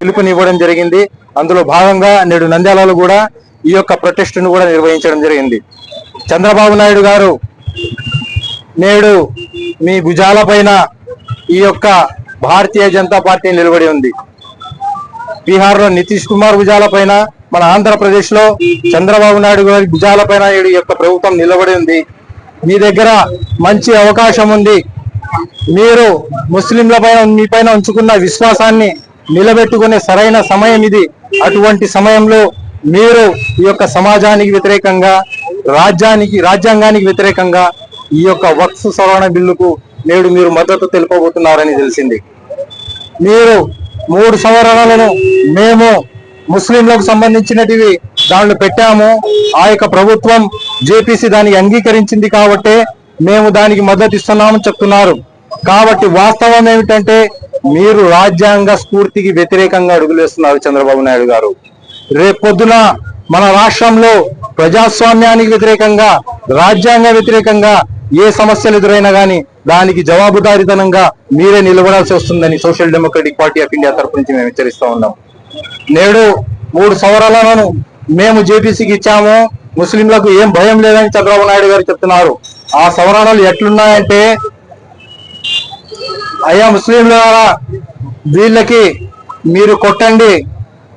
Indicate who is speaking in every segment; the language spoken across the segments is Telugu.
Speaker 1: పిలుపునివ్వడం జరిగింది. అందులో భాగంగా నేడు నంద్యాలలో కూడా ఈ యొక్క ప్రొటెస్టును కూడా నిర్వహించడం జరిగింది. చంద్రబాబు నాయుడు గారు నేడు మీ భుజాల పైన ఈ యొక్క భారతీయ జనతా పార్టీ నిలబడి ఉంది. బీహార్లో నితీష్ కుమార్ భుజాల పైన మన ఆంధ్రప్రదేశ్లో చంద్రబాబు నాయుడు గారి భుజాల పైన ఈ యొక్క ప్రభుత్వం నిలబడి ఉంది. మీ దగ్గర మంచి అవకాశం ఉంది. మీరు ముస్లింల పైన మీ పైన ఉంచుకున్న విశ్వాసాన్ని నిలబెట్టుకునే సరైన సమయం ఇది. అటువంటి సమయంలో మీరు ఈ యొక్క సమాజానికి వ్యతిరేకంగా రాజ్యానికి రాజ్యాంగానికి వ్యతిరేకంగా ఈ యొక్క వక్స్ సవరణ బిల్లుకు నేడు మీరు మద్దతు తెలుపబోతున్నారని తెలిసింది. మీరు మూడు సవరణలను మేము ముస్లింలకు సంబంధించినటివి దానిలో పెట్టాము. ఆ యొక్క ప్రభుత్వం జేపీసీ దానికి అంగీకరించింది కాబట్టే మేము దానికి మద్దతు ఇస్తున్నామని చెప్తున్నారు. కాబట్టి వాస్తవం ఏమిటంటే మీరు రాజ్యాంగ స్ఫూర్తికి వ్యతిరేకంగా అడుగులేస్తున్నారు చంద్రబాబు నాయుడు గారు. రేపొద్దున మన రాష్ట్రంలో ప్రజాస్వామ్యానికి వ్యతిరేకంగా రాజ్యాంగ వ్యతిరేకంగా ఏ సమస్యలు ఎదురైనా కానీ దానికి జవాబుదారితనంగా మీరే నిలబడాల్సి వస్తుందని Social Democratic Party of India తరపు నుంచి మేము హెచ్చరిస్తూ ఉన్నాం. నేడు మూడు సవరాలను మేము జేపీసీకి ఇచ్చాము. ముస్లింలకు ఏం భయం లేదని చంద్రబాబు నాయుడు గారు చెప్తున్నారు. ఆ సవరణలు ఎట్లున్నాయంటే అయ్యా ముస్లింల వీళ్ళకి మీరు కొట్టండి.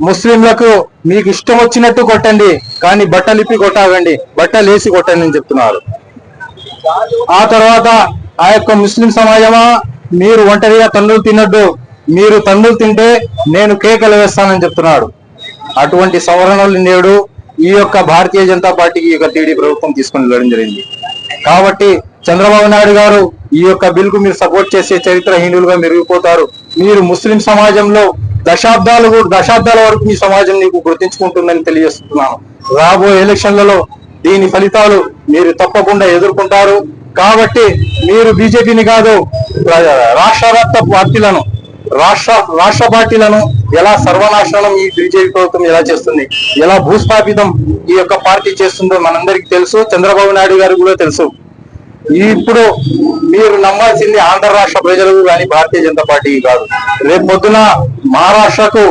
Speaker 1: ముస్లింలకు మీకు ఇష్టం వచ్చినట్టు కొట్టండి. కానీ బట్టలిప్పి కొట్టాగండి బట్టలు వేసి కొట్టండి అని చెప్తున్నారు. ఆ తర్వాత ఆ యొక్క ముస్లిం సమాజమా? మీరు ఒంటరిగా తండ్రులు తిన్నట్టు మీరు తండ్రులు తింటే నేను కేకలు వేస్తానని చెప్తున్నాడు. అటువంటి సవరణలు నేడు ఈ యొక్క భారతీయ జనతా పార్టీకి ఈ యొక్క టీడీ ప్రభుత్వం తీసుకుని వెళ్ళడం జరిగింది. కాబట్టి చంద్రబాబు నాయుడు గారు ఈ యొక్క బిల్కు మీరు సపోర్ట్ చేసే చరిత్రహీనులుగా మెరిగిపోతారు. మీరు ముస్లిం సమాజంలో దశాబ్దాలు దశాబ్దాల వరకు మీ సమాజం నీకు గుర్తించుకుంటుందని తెలియజేస్తున్నాను. రాబోయే ఎలక్షన్లలో దీని ఫలితాలు మీరు తప్పకుండా ఎదుర్కొంటారు. కాబట్టి మీరు బీజేపీని కాదు రాష్ట్ర వ్యాప్త పార్టీలను రాష్ట్ర రాష్ట్ర పార్టీలను ఎలా సర్వనాశనం ఈ బీజేపీ ప్రభుత్వం ఎలా చేస్తుంది ఎలా భూస్థాపితం ఈ యొక్క పార్టీ చేస్తుందో మనందరికీ తెలుసు చంద్రబాబు నాయుడు గారికి కూడా తెలుసు. ఇప్పుడు మీరు నమ్మాల్సింది ఆంధ్ర రాష్ట్ర ప్రజలకు కానీ భారతీయ జనతా పార్టీ కాదు. రేపు పొద్దున మహారాష్ట్రకు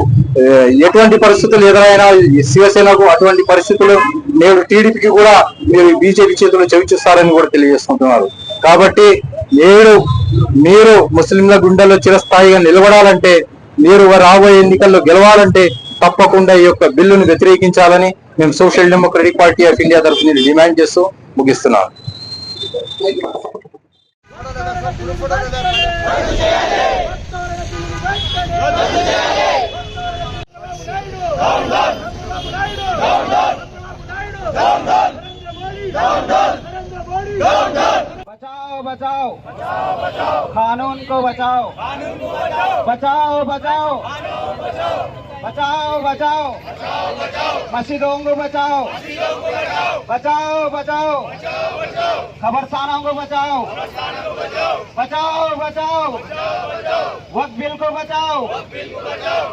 Speaker 1: ఎటువంటి పరిస్థితులు ఎదురైనా ఈ శివసేనకు అటువంటి పరిస్థితులు నేడు టీడీపీకి కూడా మీరు బీజేపీ చేతులు చవిచిస్తారని కూడా తెలియజేసుకుంటున్నారు కాబట్టి నేడు మీరు ముస్లింల గుండెల్లో చిరస్థాయిగా నిలబడాలంటే మీరు రాబోయే ఎన్నికల్లో గెలవాలంటే తప్పకుండా ఈ యొక్క బిల్లును వ్యతిరేకించాలని మేము Social Democratic Party of India తరఫున డిమాండ్ చేస్తూ ముగిస్తున్నాను
Speaker 2: రద్దు చేయాలి बचाओ कानून को बचाओ बचाओ बचाओ बचाओ बचाओ मस्जिदों को बचाओ बचाओ बचाओ खबरसानों को बचाओ बचाओ बचाओ वक्त बिल को बचाओ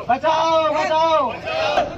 Speaker 2: बचाओ बचाओ